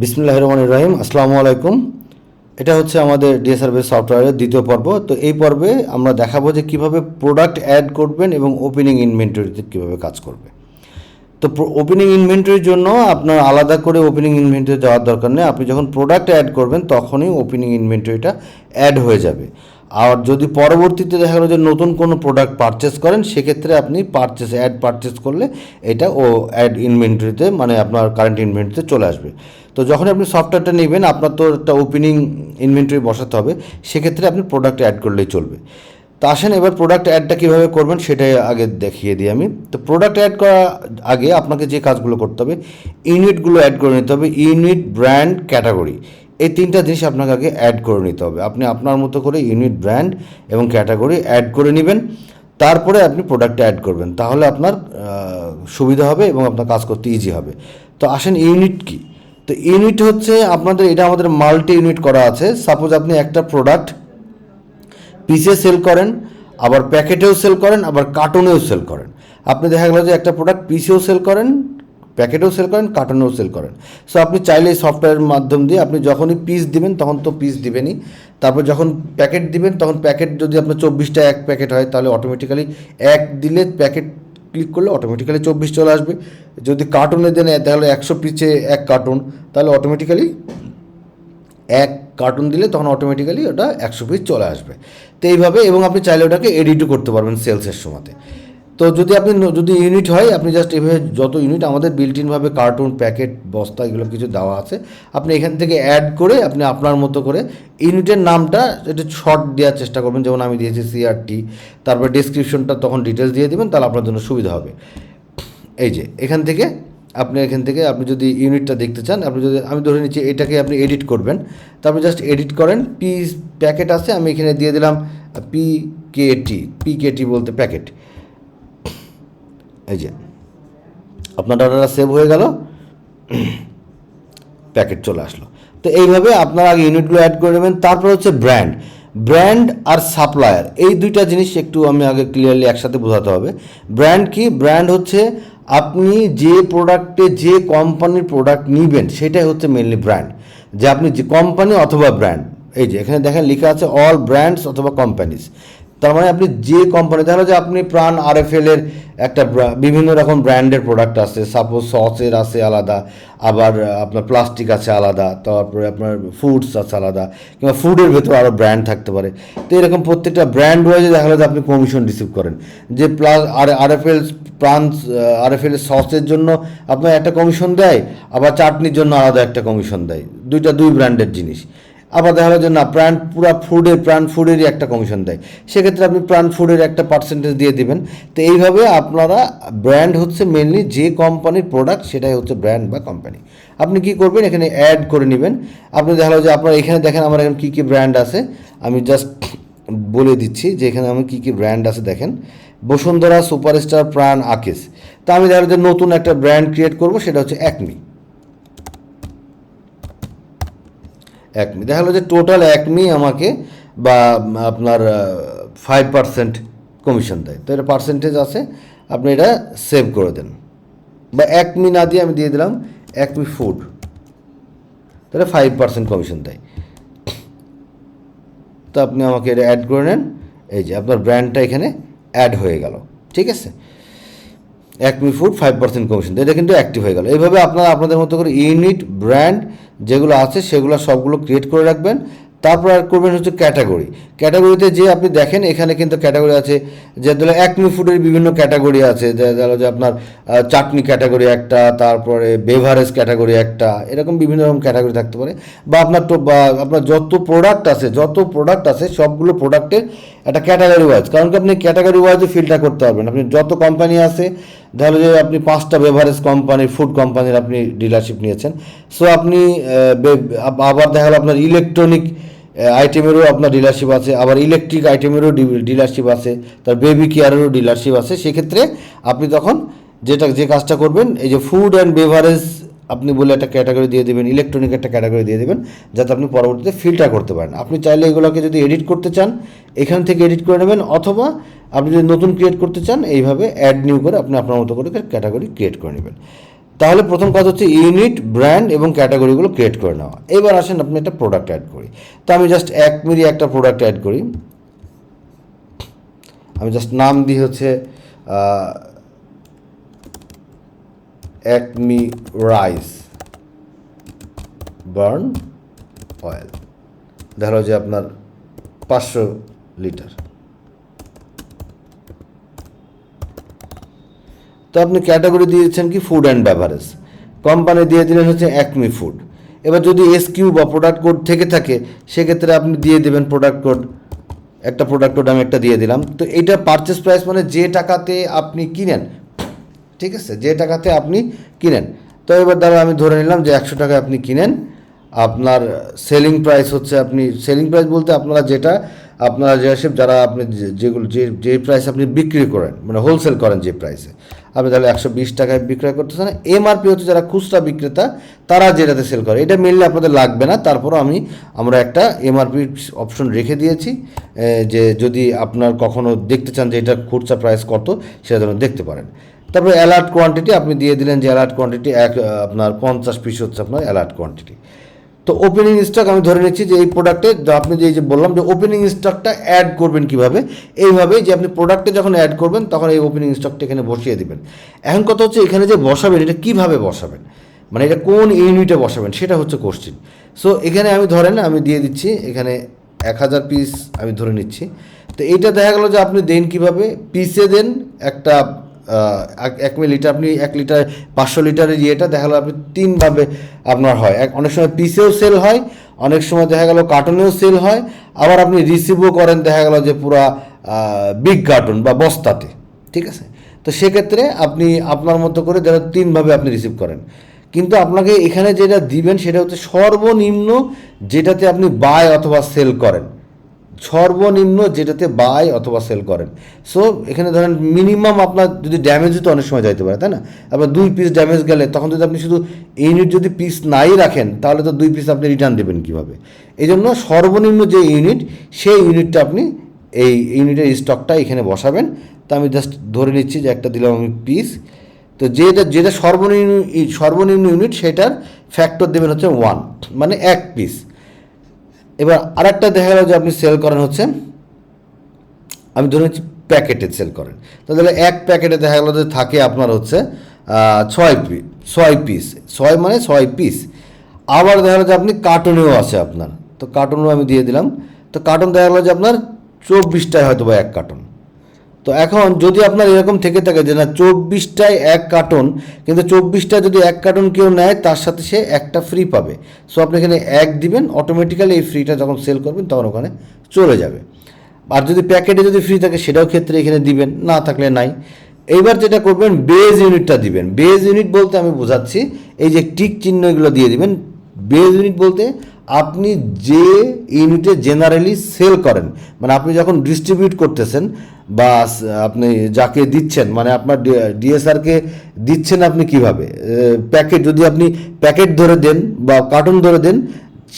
বিসমুল্লাহ রহমান রহিম আসসালামু আলাইকুম। এটা হচ্ছে আমাদের ডিএসআরবি সফটওয়্যারের দ্বিতীয় পর্ব। তো এই পর্বে আমরা দেখাবো যে কীভাবে প্রোডাক্ট অ্যাড করবেন এবং ওপেনিং ইনভেন্টরিতে কীভাবে কাজ করবে। তো ওপেনিং ইনভেন্টরির জন্য আপনার আলাদা করে ওপেনিং ইনভেন্টরি যাওয়ার দরকার নেই। আপনি যখন প্রোডাক্ট অ্যাড করবেন, তখনই ওপেনিং ইনভেন্টরিটা অ্যাড হয়ে যাবে। আর যদি পরবর্তীতে দেখা গেলো যে নতুন কোনো প্রোডাক্ট পারচেস করেন, সেক্ষেত্রে আপনি পারচেস অ্যাড পারচেস করলে এটা ও অ্যাড ইনভেন্টরিতে মানে আপনার কারেন্ট ইনভেন্টরিতে চলে আসবে। তো যখন আপনি সফটওয়্যারটা নেবেন, আপনার তো একটা ওপেনিং ইনভেন্টরি বসাতে হবে, সেক্ষেত্রে আপনি প্রোডাক্ট অ্যাড করলেই চলবে। তো আসেন, এবার প্রোডাক্ট অ্যাডটা কীভাবে করবেন, সেটাই আগে দেখিয়ে দিই আমি। তো প্রোডাক্ট অ্যাড করার আগে আপনাকে যে কাজগুলো করতে হবে ইউনিটগুলো অ্যাড করে নিতে হবে ইউনিট ব্র্যান্ড ক্যাটাগরি এই তিনটা জিনিস আপনাকে আগে অ্যাড করে নিতে হবে। আপনি আপনার মতো করে ইউনিট ব্র্যান্ড এবং ক্যাটাগরি অ্যাড করে নেবেন। তারপরে আপনি প্রোডাক্টটা অ্যাড করবেন। তাহলে আপনার সুবিধা হবে এবং আপনার কাজ করতে ইজি হবে। তো আসেন ইউনিট কি? তো ইউনিট হচ্ছে আপনাদের, এটা আমাদের মাল্টি ইউনিট করা আছে। সাপোজ আপনি একটা প্রোডাক্ট পিসে সেল করেন, আবার প্যাকেটেও সেল করেন, আবার কার্টুনেও সেল করেন। আপনি দেখা গেল যে একটা প্রোডাক্ট পিসেও সেল করেন প্যাকেটেও সেল করেন, কার্টুনেও সেল করেন। সো আপনি চাইলে এই সফটওয়্যারের মাধ্যম দিয়ে আপনি যখনই পিস দিবেন, তখন তো পিস দিবেনই। তারপর যখন প্যাকেট দিবেন, তখন প্যাকেট যদি আপনার চব্বিশটা এক প্যাকেট হয়, তাহলে অটোমেটিক্যালি এক দিলে প্যাকেট ক্লিক করলে অটোমেটিক্যালি চব্বিশ চলে আসবে। যদি কার্টুনে দেন, তাহলে একশো পিসে এক কার্টুন তাহলে অটোমেটিক্যালি এক কার্টুন দিলে তখন অটোমেটিক্যালি ওটা একশো পিস চলে আসবে। তো এইভাবে এবং আপনি চাইলে ওটাকে এডিটও করতে পারবেন সেলসের সময়তে। তো যদি আপনি যদি ইউনিট হয়, আপনি জাস্ট এভাবে যত ইউনিট আমাদের বিল্টিনভাবে কার্টুন প্যাকেট বস্তা এগুলো কিছু দেওয়া আছে, আপনি এখান থেকে অ্যাড করে আপনি আপনার মতো করে ইউনিটের নামটা একটু শর্ট দেওয়ার চেষ্টা করবেন। যেমন আমি দিয়েছি সিআরটি তারপর ডিসক্রিপশনটা তখন ডিটেলস দিয়ে দেবেন, তাহলে আপনার জন্য সুবিধা হবে। এই যে, এখান থেকে আপনি এখান থেকে আপনি যদি ইউনিটটা দেখতে চান, আপনি যদি, আমি ধরে নিচ্ছি এটাকে আপনি এডিট করবেন, তো আপনি জাস্ট এডিট করেন পি প্যাকেট আছে, আমি এখানে দিয়ে দিলাম P K T P K টি বলতে প্যাকেট এই যে, আপনার ডাটাটা সেভ হয়ে গেল প্যাকেট চলে আসলো। তো এইভাবে আপনারা আগে ইউনিটগুলো অ্যাড করে নেবেন, তারপর হচ্ছে ব্র্যান্ড ব্র্যান্ড আর সাপ্লায়ার এই দুইটা জিনিস একটু আমি আগে ক্লিয়ারলি একসাথে বোঝাতে হবে। ব্র্যান্ড কি? ব্র্যান্ড হচ্ছে আপনি যে প্রোডাক্টে যে কোম্পানির প্রোডাক্ট নিবেন, সেটাই হচ্ছে মেনলি ব্র্যান্ড যে আপনি যে কোম্পানি অথবা ব্র্যান্ড এই যে এখানে দেখেন লেখা আছে অল ব্র্যান্ডস অথবা কোম্পানিজ তার মানে আপনি যে কোম্পানি দেখা যে আপনি প্রাণ আরএফএল এর একটা বিভিন্ন রকম ব্র্যান্ডের প্রোডাক্ট আছে। সাপোজ সসের আছে আলাদা, আবার আপনার প্লাস্টিক আছে আলাদা, তারপরে আপনার ফুডস আছে আলাদা, কিংবা ফুডের ভেতরে আরও ব্র্যান্ড থাকতে পারে। তো এরকম প্রত্যেকটা ব্র্যান্ড ওয়াইজে দেখা গেলো আপনি কমিশন রিসিভ করেন। যে প্লাস আর আরএফএল প্রাণ আরএফএল এর সসের জন্য আপনার একটা কমিশন দেয়, আবার চাটনির জন্য আলাদা একটা কমিশন দেয়। দুইটা, দুই ব্র্যান্ডের জিনিস। আবার দেখা গেলো যে না, প্রাণ, পুরা ফুডের প্রাণ ফুডেরই একটা কমিশন দেয়। সেক্ষেত্রে আপনি প্রাণ ফুডের একটা পার্সেন্টেজ দিয়ে দিবেন। তো এইভাবে আপনারা ব্র্যান্ড হচ্ছে মেনলি যে কোম্পানির প্রোডাক্ট সেটাই হচ্ছে ব্র্যান্ড বা কোম্পানি আপনি কি করবেন? এখানে অ্যাড করে নেবেন। আপনি দেখা গেলো যে আপনার এখানে দেখেন আমার এখানে কী কী ব্র্যান্ড আছে। আমি জাস্ট বলে দিচ্ছি যে এখানে আমি কী কী ব্র্যান্ড আছে দেখেন। বসুন্ধরা সুপারস্টার প্রাণ আকেশ তা আমি দেখা যে নতুন একটা ব্র্যান্ড ক্রিয়েট করব, সেটা হচ্ছে একমি একমি দেখা গেলো যে টোটাল এক একমি আমাকে বা আপনার ফাইভ পার্সেন্ট কমিশন দেয়। তো এটা পার্সেন্টেজ আছে, আপনি এটা সেভ করে দেন। বা এক একমি না দিয়ে আমি দিয়ে দিলাম, এক একমি ফুড তাহলে ফাইভ পার্সেন্ট কমিশন দেয়। তো আপনি আমাকে এটা অ্যাড করে নেন। এই যে আপনার ব্র্যান্ডটা এখানে অ্যাড হয়ে গেল। ঠিক আছে? Acme food five percent commission এটা কিন্তু অ্যাক্টিভ হয়ে গেল। এইভাবে আপনারা আপনাদের মতো করে ইউনিট ব্র্যান্ড যেগুলো আছে সেগুলো সবগুলো ক্রিয়েট করে রাখবেন। তারপর আর করবেন হচ্ছে ক্যাটাগরি ক্যাটাগরিতে যে আপনি দেখেন, এখানে কিন্তু ক্যাটাগরি আছে যে ধরো একমি ফুডের বিভিন্ন ক্যাটাগরি আছে। ধরো যে আপনার চাটনি ক্যাটাগরি একটা, তারপরে বেভারেজ ক্যাটাগরি একটা, এরকম বিভিন্ন রকম ক্যাটাগরি থাকতে পারে। বা আপনার তো, বা আপনার যত প্রোডাক্ট আছে, যত প্রোডাক্ট আছে, সবগুলো প্রোডাক্টের একটা ক্যাটাগরি ওয়াইজ কারণ কি আপনি ক্যাটাগরি ওয়াইজে ফিল্টার করতে পারবেন। আপনি যত কোম্পানি আছে ধরো যে আপনি পাঁচটা বেভারেজ কোম্পানির ফুড কোম্পানির আপনি ডিলারশিপ নিয়েছেন। সো আপনি আবার দেখা গেলো আপনার ইলেকট্রনিক আইটেমেরও আপনার ডিলারশিপ আছে, আবার ইলেকট্রিক আইটেমেরও ডিলারশিপ আছে, তার বেবি কেয়ারেরও ডিলারশিপ আছে। সেক্ষেত্রে আপনি তখন যেটা, যে কাজটা করবেন, এই যে ফুড অ্যান্ড বেভারেজ আপনি বলে একটা ক্যাটাগরি দিয়ে দেবেন ইলেকট্রনিক একটা ক্যাটাগরি দিয়ে দেবেন, যাতে আপনি পরবর্তীতে ফিল্টার করতে পারেন। আপনি চাইলে এগুলোকে যদি এডিট করতে চান, এখান থেকে এডিট করে নেবেন, অথবা আপনি যদি নতুন ক্রিয়েট করতে চান, এইভাবে অ্যাড নিউ করে আপনি আপনার মতো করে ক্যাটাগরি ক্রিয়েট করে নেবেন। তাহলে প্রথম কাজ হচ্ছে ইউনিট ব্র্যান্ড এবং ক্যাটাগরিগুলো ক্রিয়েট করে নেওয়া। এবার আসেন আপনি একটা প্রোডাক্ট অ্যাড করি। তো আমি জাস্ট এক মিলি একটা প্রোডাক্ট অ্যাড করি। আমি জাস্ট নাম দিই হচ্ছে একমি রাইস, বার্ন অয়েল। গেলো যে আপনার পাঁচশো লিটার। তো আপনি ক্যাটাগরি দিয়েছেন কি ফুড অ্যান্ড বেভারেজ কোম্পানি দিয়ে দিলেন হচ্ছে একমি ফুড এবার যদি এস কিউ বা প্রোডাক্ট কোড থেকে থাকে, সেক্ষেত্রে আপনি দিয়ে দেবেন প্রোডাক্ট কোড একটা প্রোডাক্ট কোড আমি একটা দিয়ে দিলাম। তো এটা পারচেস প্রাইস মানে যে টাকাতে আপনি কিনেন ঠিক আছে? যে টাকাতে আপনি কিনেন। তো এবার দ্বারা আমি ধরে নিলাম যে একশো টাকায় আপনি কিনেন। আপনার সেলিং প্রাইস হচ্ছে আপনি সেলিং প্রাইস বলতে আপনারা যেটা, আপনারা যেসব যারা আপনি যেগুলো, যে যে প্রাইস আপনি বিক্রি করেন মানে হোলসেল করেন যে প্রাইসে আপনি তাহলে একশো বিশ টাকায় বিক্রয় করতেছেন। এমআরপি হচ্ছে যারা খুচরা বিক্রেতা, তারা যেটাতে সেল করে। এটা মেনলি আপনাদের লাগবে না। তারপরও আমি, আমরা একটা এমআরপি অপশন রেখে দিয়েছি যে যদি আপনার কখনো দেখতে চান যে এটা খুচরা প্রাইস কত, সেটা যেন দেখতে পারেন। তারপরে অ্যালার্ট কোয়ান্টিটি আপনি দিয়ে দিলেন যে অ্যালার্ট কোয়ান্টিটি এক আপনার পঞ্চাশ পিস হচ্ছে আপনার অ্যালার্ট কোয়ান্টিটি তো ওপেনিং স্টক আমি ধরে নিচ্ছি যে এই প্রোডাক্টে আপনি যে যে বললাম যে ওপেনিং স্টকটা অ্যাড করবেন কীভাবে? এইভাবে যে আপনি প্রোডাক্টে যখন অ্যাড করবেন তখন এই ওপেনিং স্টকটা এখানে বসিয়ে দেবেন। এখন কথা হচ্ছে এখানে যে বসাবেন, এটা কীভাবে বসাবেন? মানে এটা কোন ইউনিটে বসাবেন সেটা হচ্ছে কোশ্চিন সো এখানে আমি ধরেন আমি দিয়ে দিচ্ছি, এখানে এক হাজার পিস আমি ধরে নিচ্ছি। তো এইটা দেখা গেল যে আপনি দেন কীভাবে? পিসে দেন একটা এক- লিটার আপনি এক লিটার, পাঁচশো লিটারের ইয়েটা দেখা গেলো আপনি তিনভাবে আপনার হয়। এক অনেক সময় পিসেও সেল হয়, অনেক সময় দেখা গেল কার্টনেও সেল হয়, আবার আপনি রিসিভও করেন দেখা গেল যে পুরা বিগ কার্টুন বা বস্তাতে, ঠিক আছে? তো সেক্ষেত্রে আপনি আপনার মতো করে যারা তিনভাবে আপনি রিসিভ করেন। কিন্তু আপনাকে এখানে যেটা দিবেন সেটা হচ্ছে সর্বনিম্ন যেটাতে আপনি বাই অথবা সেল করেন। সর্বনিম্ন যেটাতে বাই অথবা সেল করেন। সো এখানে ধরেন মিনিমাম আপনার যদি ড্যামেজ তো অনেক সময় যাইতে পারে, তাই না? আপনার দুই পিস ড্যামেজ গেলে তখন যদি আপনি শুধু ইউনিট যদি পিস নাই রাখেন, তাহলে তো দুই পিস আপনি রিটার্ন দেবেন কীভাবে? এই জন্য সর্বনিম্ন যে ইউনিট সেই ইউনিটটা আপনি এই ইউনিটের স্টকটা এখানে বসাবেন। তা আমি জাস্ট ধরে নিচ্ছি যে একটা দিলাম আমি পিস তো যেটা যেটা সর্বনিম্ন সর্বনিম্ন ইউনিট সেটার ফ্যাক্টর দেবেন হচ্ছে ওয়ান মানে এক পিস এবার আরেকটা দেখা গেল যে আপনি সেল করেন হচ্ছে, আমি ধরে নিচ্ছি প্যাকেটে সেল করেন। তাহলে এক প্যাকেটে দেখা গেলো যে থাকে আপনার হচ্ছে ছয় পিস ছয় পিস ছয় মানে ছয় পিস আবার দেখা গেলো যে আপনি কার্টুনেও আছে আপনার। তো কার্টুনও আমি দিয়ে দিলাম। তো কার্টুন দেখা গেলো যে আপনার চব্বিশটায় হয়তো বা এক কার্টুন তো এখন যদি আপনার এরকম থেকে থাকে যে না, চব্বিশটায় এক কার্টন, কিন্তু চব্বিশটা যদি এক কার্টন কেউ নেয়, তার সাথে সে একটা ফ্রি পাবে। সো আপনি এখানে এক দিবেন অটোমেটিক্যালি এই ফ্রিটা যখন সেল করবেন, তখন ওখানে চলে যাবে। আর যদি প্যাকেটে যদি ফ্রি থাকে, সেটাও ক্ষেত্রে এখানে দিবেন, না থাকলে নাই। এইবার যেটা করবেন বেজ ইউনিটটা দিবেন। বেজ ইউনিট বলতে আমি বোঝাচ্ছি, এই যে টিক চিহ্ন এগুলো দিয়ে দিবেন। বেজ ইউনিট বলতে আপনি যে ইউনিটে জেনারেলি সেল করেন মানে আপনি যখন ডিস্ট্রিবিউট করতেছেন বা আপনি যাকে দিচ্ছেন মানে আপনার ডিএসআরকে দিচ্ছেন আপনি কীভাবে? প্যাকেট যদি আপনি প্যাকেট ধরে দেন বা কার্টুন ধরে দেন,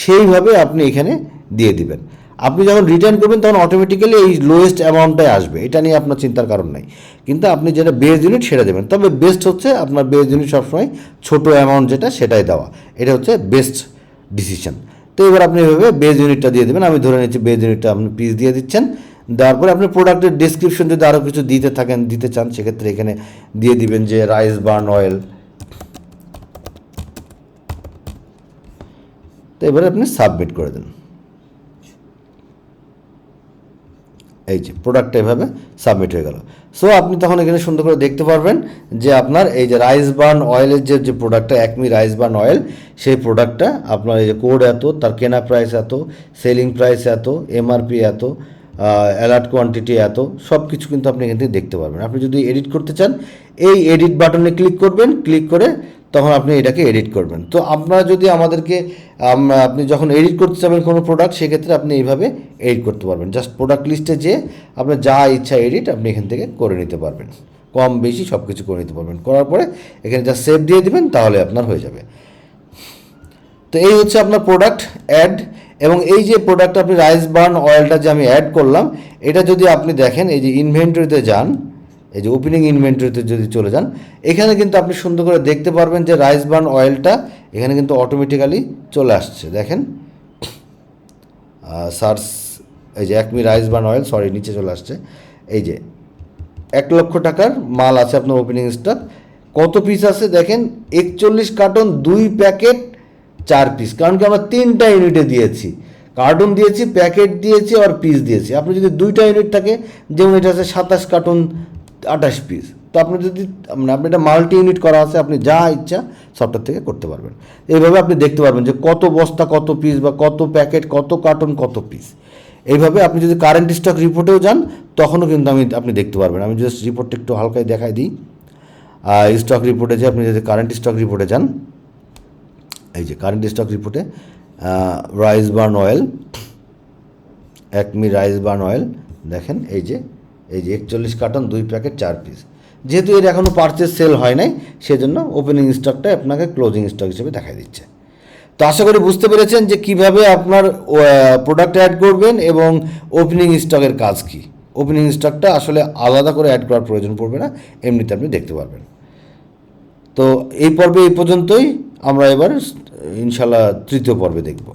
সেইভাবে আপনি এখানে দিয়ে দিবেন। আপনি যখন রিটার্ন করবেন, তখন অটোমেটিক্যালি এই লোয়েস্ট অ্যামাউন্টটাই আসবে। এটা নিয়ে আপনার চিন্তার কারণ নাই। কিন্তু আপনি যেটা বেজ ইউনিট সেটা দেবেন। তবে বেস্ট হচ্ছে আপনার বেজ ইউনিট সবসময় ছোটো অ্যামাউন্ট যেটা, সেটাই দেওয়া। এটা হচ্ছে বেস্ট ডিসিশন তো এবার আপনি এভাবে বেজ ইউনিটটা দিয়ে দেবেন। আমি ধরে নিচ্ছি বেজ ইউনিটটা আপনি পিস দিয়ে দিচ্ছেন। দেওয়ার পরে আপনি প্রোডাক্টের ডিসক্রিপশন যদি আরও কিছু দিতে থাকেন, দিতে চান, সেক্ষেত্রে এখানে দিয়ে দিবেন যে রাইস বার্ন অয়েল তো এবারে আপনি সাবমিট করে দেন। এই যে প্রোডাক্টটা এভাবে সাবমিট হয়ে গেল। সো আপনি তখন এখানে সুন্দর করে দেখতে পারবেন যে আপনার এই যে রাইস বার্ন অয়েলের যে যে প্রোডাক্টটা একমি রাইস বার্ন অয়েল সেই প্রোডাক্টটা আপনার এই যে কোড এত, তার কেনা প্রাইস এত সেলিং প্রাইস এত এমআরপি এত অ্যালার্ট কোয়ান্টিটি এত সব কিছু কিন্তু আপনি এখান থেকে দেখতে পারবেন। আপনি যদি এডিট করতে চান, এই এডিট বাটনে ক্লিক করবেন ক্লিক করে তখন আপনি এটাকে এডিট করবেন। তো আপনারা যদি আমাদেরকে আপনি যখন এডিট করতে চাবেন কোনো প্রোডাক্ট সেক্ষেত্রে আপনি এইভাবে এডিট করতে পারবেন। জাস্ট প্রোডাক্ট লিস্টে যে আপনার যা ইচ্ছা এডিট আপনি এখান থেকে করে নিতে পারবেন। কম, বেশি সব কিছু করে নিতে পারবেন। করার পরে এখানে যা সেভ দিয়ে দেবেন, তাহলে আপনার হয়ে যাবে। তো এই হচ্ছে আপনার প্রোডাক্ট অ্যাড এবং এই যে প্রোডাক্ট আপনি রাইস বার্ন অয়েলটা যে আমি অ্যাড করলাম, এটা যদি আপনি দেখেন, এই যে ইনভেন্টরিতে যান এই যে ওপেনিং ইনভেন্টরিতে যদি চলে যান, এখানে কিন্তু আপনি সুন্দর করে দেখতে পারবেন যে রাইস বার্ন অয়েলটা এখানে কিন্তু অটোমেটিক্যালি চলে আসছে। দেখেন সার্স, এই যে Acme rice bran oil sorry নিচে চলে আসছে। এই যে এক লক্ষ টাকার মাল আছে আপনার ওপেনিং স্টক কত পিস আছে? দেখেন, একচল্লিশ কার্টন দুই প্যাকেট চার পিস কারণ কি, আমরা তিনটা ইউনিটে দিয়েছি। কার্টুন দিয়েছি প্যাকেট দিয়েছি, আর পিস দিয়েছি। আপনি যদি দুইটা ইউনিট থাকে, যেমন এটা আছে সাতাশ কার্টুন আঠাশ পিস তো আপনি যদি মানে আপনি এটা মাল্টি ইউনিট করা আছে, আপনি যা ইচ্ছা সফটওয়্যার থেকে করতে পারবেন। এইভাবে আপনি দেখতে পারবেন যে কত বস্তা, কত পিস বা কত প্যাকেট কত কার্টুন কত পিস এইভাবে আপনি যদি কারেন্ট স্টক রিপোর্টেও যান, তখনও কিন্তু আমি, আপনি দেখতে পারবেন। আমি জাস্ট রিপোর্টটা একটু হালকায় দেখাই দিই। স্টক রিপোর্টে যে আপনি যদি কারেন্ট স্টক রিপোর্টে যান, এই যে কারেন্ট স্টক রিপোর্টে rice bran oil Acme rice bran oil দেখেন এই যে এই যে একচল্লিশ কার্টন, দুই প্যাকেট, চার পিস যেহেতু এর এখনও পারচেস সেল হয় নাই, সেজন্য ওপেনিং স্টকটা আপনাকে ক্লোজিং স্টক হিসেবে দেখাই দিচ্ছে। তো আশা করি বুঝতে পেরেছেন যে কীভাবে আপনার প্রোডাক্ট অ্যাড করবেন এবং ওপেনিং স্টকের কাজ কি। ওপেনিং স্টকটা আসলে আলাদা করে অ্যাড করার প্রয়োজন পড়বে না, এমনিতে আপনি দেখতে পারবেন। তো এই পর্বে এই পর্যন্তই, আমরা এবার ইনশাল্লাহ তৃতীয় পর্বে দেখব।